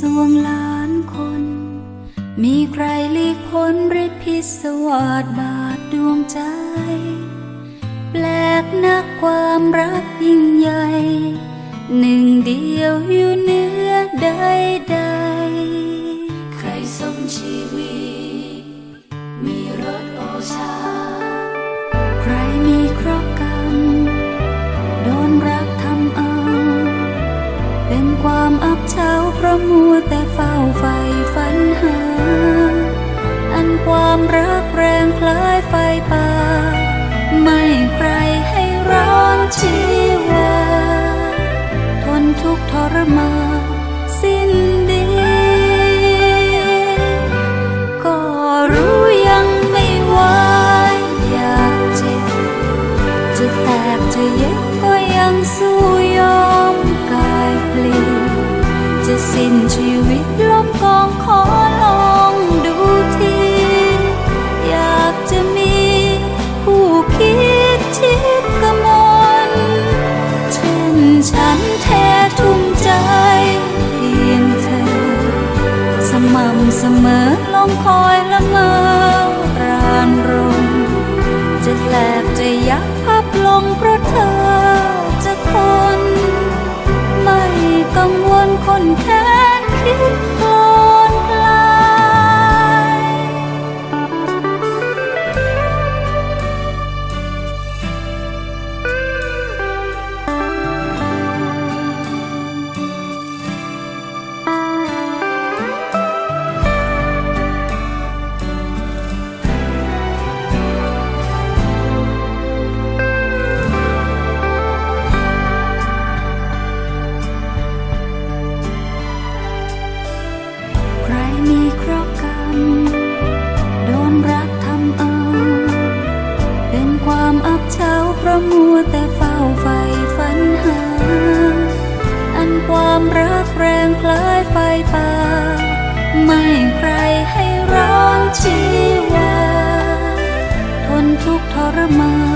สวงลานคน มีใครหลีกพ้นฤทธิพิศวาสบาดดวงใจ แปลกนักความรักยิ่งใหญ่ หนึ่งเดียวอยู่เนื้อใดใด ความรักแรงคล้ายไฟป่า ไม่ใครให้ร้อนชีวา ทนทุกทรมานสิ้นดี ก็รู้ยังไม่ไหวอยากเจ็บ จะแตกจะเย็บก็ยังสู้ยอมกายเปลี่ยนจะสิ้นชีวิตล้มกองขอ เสมอลงคอยละเมอรานรมจะแหลกจะยักพับลงเพราะเธอจะทนไม่กังวลคนแค้นคิด ราะกรรม โดนรักทำเอา เป็นความอับเฉาเพราะมัวแต่เฝ้าไฟฝันหา อันความรักแรงคล้ายไฟป่า ไม่ใครให้ร้อนชีวา ทนทุกข์ทรมาน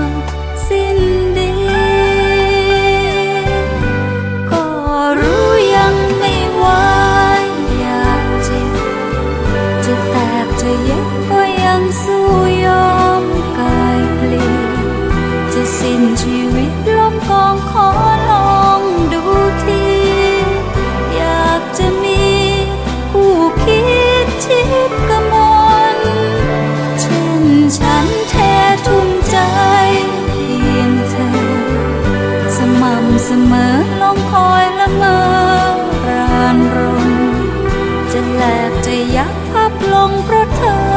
ำเสมอลงคอยละเมอรานรมจะแหลกจะยักพับลงเพราะเธอ